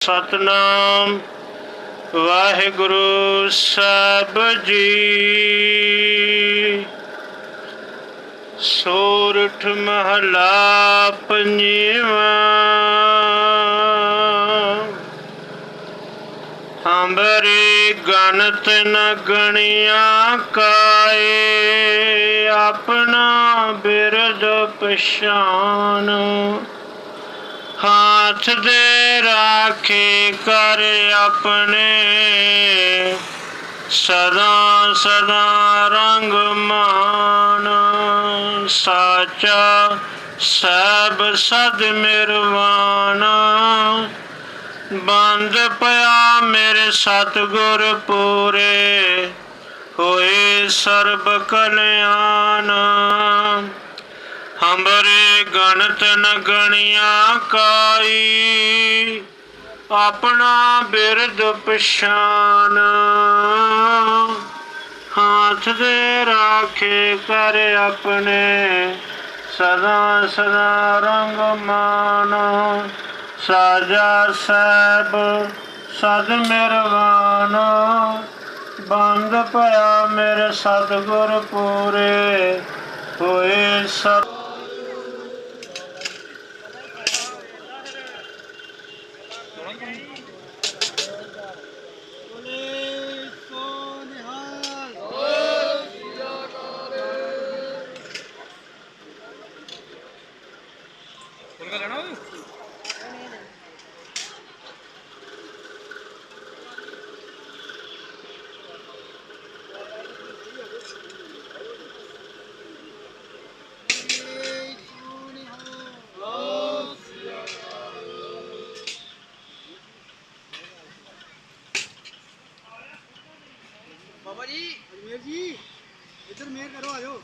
ਸਤਨਾਮ, ਵਾਹਿਗੁਰੂ ਸਾਹਿਬ ਜੀ। ਸੋਰਠ ਮਹਲਾ ਪੰਜਵਾ। ਅੰਬਰੇ ਗਨਤ ਨ ਗਣਿਆ ਕਾਏ, ਆਪਣਾ ਬਿਰਦ ਪਛਾਨ। ਹਾਥ ਦੇ ਰਾਖੇ ਕਰ ਆਪਣੇ। ਸਦਾ ਸਦਾ ਰੰਗ ਮਾਨ ਸਾਚਾ ਸਭ ਸਦ ਮਿਰਵਾਨਾ ਬੰਦ ਪਿਆ ਮੇਰੇ ਸਤਗੁਰ ਪੂਰੇ, ਹੋਏ ਸਰਬ ਕਲਿਆਣ। ਹੰਬਰੇ ਗਣਤ ਨ ਗਣਿਆ ਕਾਈ, ਆਪਣਾ ਬਿਰਦ ਪਛਾਨ। ਹਾਥ ਦੇ ਰਾਖੇ ਕਰ ਆਪਣੇ, ਸਦਾ ਸਦਾ ਰੰਗ ਮਾਨ। ਸਾਜਾ ਸੈਬ ਸਦ ਮਿਰਵਾਨ ਬੰਦ ਪਿਆ ਮੇਰੇ ਸਤਗੁਰ ਪੂਰੇ, ਹੋਏ ਸਤ ਬਾਬਾ ਜੀ ਅਜਮੇਰ ਜੀ ਇੱਧਰ ਮੇਰ ਕਰੋ ਆਜੋ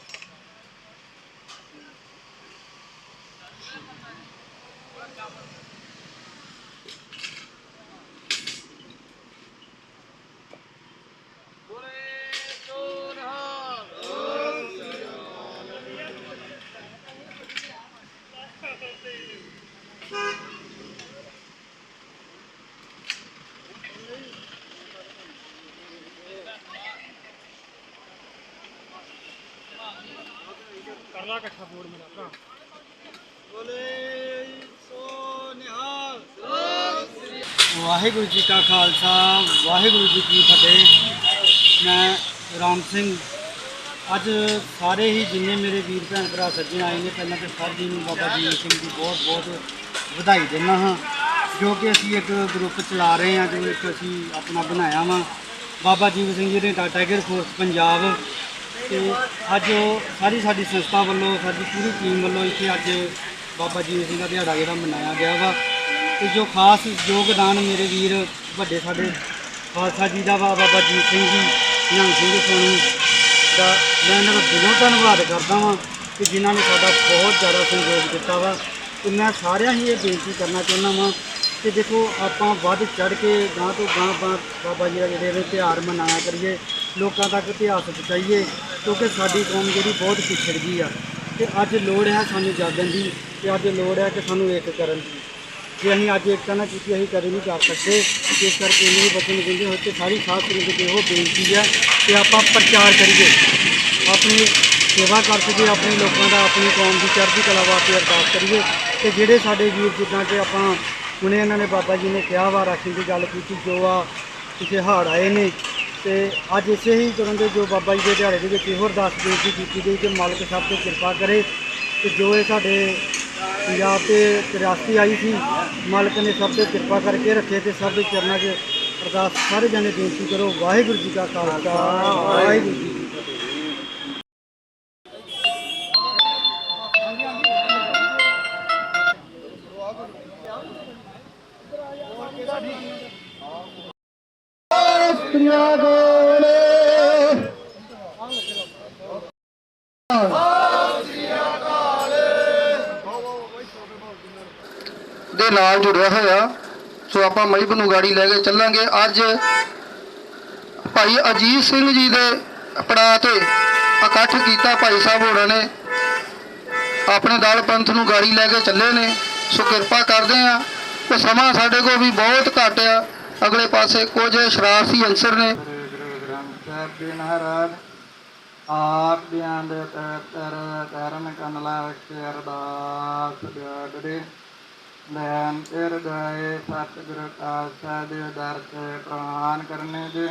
ਬੋਲੇ ਸੋ ਨਿਹਾਲ। ਵਾਹਿਗੁਰੂ ਜੀ ਕਾ ਖਾਲਸਾ ਵਾਹਿਗੁਰੂ ਜੀ ਕੀ ਫਤਿਹ। ਮੈਂ ਰਾਮ ਸਿੰਘ। ਅੱਜ ਸਾਰੇ ਹੀ ਜਿੰਨੇ ਮੇਰੇ ਵੀਰ ਭੈਣ ਭਰਾ ਸੱਜਣ ਆਏ ਨੇ ਪਹਿਲਾਂ ਤੇ ਸਭ ਜੀ ਨੂੰ ਬਾਬਾ ਜੀ ਸਿੰਘ ਦੀ ਬਹੁਤ ਬਹੁਤ ਵਧਾਈ ਦਿੰਦਾ ਹਾਂ ਜੋ ਕਿ ਅਸੀਂ ਇੱਕ ਗਰੁੱਪ ਚਲਾ ਰਹੇ ਹਾਂ ਜੋ ਇੱਕ ਅਸੀਂ ਆਪਣਾ ਬਣਾਇਆ ਵਾ। ਬਾਬਾ ਜੀਵ ਸਿੰਘ ਜੀ ਦੇ ਟਾ- ਟਾਈਗਰ ਫੋਰਸ ਪੰਜਾਬ ਤੇ ਅੱਜ ਉਹ ਸਾਰੀ ਸਾਡੀ ਸੰਸਥਾ ਵੱਲੋਂ, ਸਾਡੀ ਪੂਰੀ ਟੀਮ ਵੱਲੋਂ ਇੱਥੇ ਅੱਜ ਬਾਬਾ ਜੀਵ ਸਿੰਘ ਦਾ ਦਿਹਾੜਾ ਜਿਹੜਾ ਮਨਾਇਆ ਗਿਆ ਵਾ। ਤੇ ਜੋ ਖਾਸ ਯੋਗਦਾਨ ਮੇਰੇ ਵੀਰ, ਵੱਡੇ ਸਾਡੇ ਖਾਲਸਾ ਜੀ ਦਾ ਵਾ, ਬਾਬਾ ਜੀਤ ਸਿੰਘ ਜੀ, ਨਿਹੰਗ ਸਿੰਘ ਸੋਣੀ ਦਾ, ਮੈਂ ਇਹਨਾਂ ਦਾ ਦਿਲੋਂ ਧੰਨਵਾਦ ਕਰਦਾ ਵਾਂ ਕਿ ਜਿਨ੍ਹਾਂ ਨੇ ਸਾਡਾ ਬਹੁਤ ਜ਼ਿਆਦਾ ਸਹਿਯੋਗ ਦਿੱਤਾ ਵਾ। ਤੇ ਮੈਂ ਸਾਰਿਆਂ ਹੀ ਇਹ ਬੇਨਤੀ ਕਰਨਾ ਚਾਹੁੰਦਾ ਵਾਂ ਕਿ ਦੇਖੋ ਆਪਾਂ ਵੱਧ ਚੜ ਕੇ ਗਾਂ ਤੋਂ ਗਾਂ ਬਾਬਾ ਜੀ ਦਾ ਜਿਹੜੇ ਤਿਉਹਾਰ ਮਨਾਇਆ ਕਰੀਏ ਲੋਕਾਂ ਤੱਕ ਇਤਿਹਾਸ ਪਹੁੰਚਾਈਏ, ਕਿਉਂਕਿ ਸਾਡੀ ਕੌਮ ਜਿਹੜੀ ਬਹੁਤ ਪਿਛੜ ਗਈ ਆ। ਤੇ ਅੱਜ ਲੋੜ ਹੈ ਸਾਨੂੰ ਜਾਗਣ ਦੀ, ਤੇ ਅੱਜ ਲੋੜ ਹੈ ਕਿ ਸਾਨੂੰ ਇੱਕ ਕਰਨ ਦੀ। ਜੇ ਅਸੀਂ ਅੱਜ ਏਕਤਾ ਨਾ ਕੀਤੀ, ਅਸੀਂ ਕਦੇ ਨਹੀਂ ਕਰ ਸਕਦੇ। ਇਸ ਕਰਕੇ ਇਹ ਬੱਚੇ ਨੂੰ ਕਹਿੰਦੇ ਹੋਏ ਤੇ ਸਾਰੀ ਸਾਧ ਸੰਗਤ ਦੀ ਇਹੋ ਬੇਨਤੀ ਹੈ ਕਿ ਆਪਾਂ ਪ੍ਰਚਾਰ ਕਰੀਏ। ਆਪਣੀ ਸੇਵਾ ਕਰ ਸਕੀਏ, ਆਪਣੇ ਲੋਕਾਂ ਦਾ, ਆਪਣੀ ਕੌਮ ਦੀ ਚੜ੍ਹਦੀ ਕਲਾ ਵਾਸਤੇ ਅਰਦਾਸ ਕਰੀਏ। ਤੇ ਜਿਹੜੇ ਸਾਡੇ ਵੀਰ ਜਿੱਦਾਂ ਕਿ ਆਪਾਂ, ਹੁਣੇ ਇਹਨਾਂ ਨੇ ਬਾਬਾ ਜੀ ਨੇ ਕਿਹਾ ਵਾ, ਰਾਖੀ ਦੀ ਗੱਲ ਕੀਤੀ, ਜੋ ਆ ਕਿਸੇ ਹਾੜ ਆਏ ਨੇ। ਤੇ ਅੱਜ ਇਸੇ ਹੀ ਤਰ੍ਹਾਂ ਦੇ ਜੋ ਬਾਬਾ ਜੀ ਦੇ ਦਿਹਾੜੇ ਦੇ ਵਿੱਚ ਇਹੋ ਅਰਦਾਸ ਬੇਨਤੀ ਕੀਤੀ ਗਈ ਕਿ ਮਾਲਕ ਸਭ ਤੇ ਕਿਰਪਾ ਕਰੇ ਤੇ ਜੋ ਇਹ ਸਾਡੇ ਪੰਜਾਬ ਤੇ ਰਿਆਸਤੀ ਆਈ ਸੀ, ਮਾਲਕ ਨੇ ਸਭ ਤੇ ਕਿਰਪਾ ਕਰਕੇ ਰੱਖੇ ਤੇ ਸਭ ਦੇ ਚਰਨਾਂ 'ਚ ਅਰਦਾਸ ਸਾਰੇ ਜਣੇ ਬੇਨਤੀ ਕਰੋ, ਵਾਹਿਗੁਰੂ ਜੀ ਕਾ ਖਾਲਸਾ, ਵਾਹਿਗੁਰੂ ਜੀ ਕੀ ਦੇ ਨਾਲ ਜੁੜਿਆ ਹੋਇਆ, ਸੋ ਆਪਾਂ ਮਈਬ ਨੂੰ ਗਾੜੀ ਲੈ ਕੇ ਚੱਲਾਂਗੇ। ਅੱਜ ਭਾਈ ਅਜੀਤ ਸਿੰਘ ਜੀ ਦੇ ਪੜਾ ਤੇ ਇਕੱਠ ਕੀਤਾ ਭਾਈ ਸਾਹਿਬ ਹੋਰਾਂ ਨੇ। ਆਪਣੇ ਦਲ ਪੰਥ ਨੂੰ ਗਾੜੀ ਲੈ ਕੇ ਚੱਲੇ ਨੇ। ਸੋ ਕਿਰਪਾ ਕਰਦੇ ਆ ਉਹ ਸਮਾਂ ਸਾਡੇ ਕੋਲ ਵੀ ਬਹੁਤ ਘੱਟ ਆ। ਅਗਲੇ ਪਾਸੇ ਕੁਝ ਸ਼ਰਾਰਤੀ ਅੰਸਰ ਨੇ। ਆਪ ਬਿਆਨ ਦੇ ਤਰ ਕਰਨ ਕਨਲਾ ਵਿਖੇ ਅਰਦਾਸ ਬਿਆਦਰੇ ਲੈਨ ਤੇਰ ਗਏ ਸਤਿਗੁਰੂ ਖਾਲਸਾ ਦੇ ਦਰ ਤੇ ਪ੍ਰਵਾਨ ਕਰਨੇ ਦੇ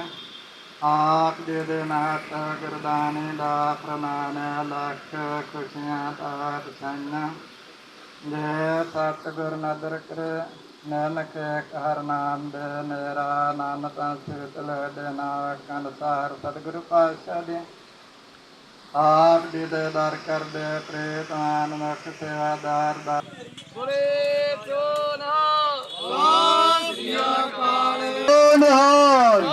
ਆਪ ਜੀ ਦੇ ਨਾਤ ਗੁਰਦਾਨੀ ਦਾ ਪ੍ਰਮਾਣ ਲੱਖ ਖੁਸ਼ੀਆਂ ਤਾਤ ਸੰਨਾ ਜੇ ਸਤਿਗੁਰ ਨਦਰ ਕਰ, ਨਾਨਕ ਹਰ ਨਾਮ ਦੇ ਮੇਰਾ ਨਾਮ ਤਾਂ ਸਿਰਤ ਲੈ ਦੇ ਨਾ ਕੰਨ ਸਾਰ ਸਤਿਗੁਰੂ ਪਾਤਸ਼ਾਹ ਦੇ। ਆਪ ਜੀ ਦੇ ਦਰ ਕਰਦੇ ਪ੍ਰੇਤਾਨ ਮੁਖ ਸੇਵਾਦਾਰ ਦਾ ਨਿਹਾਲ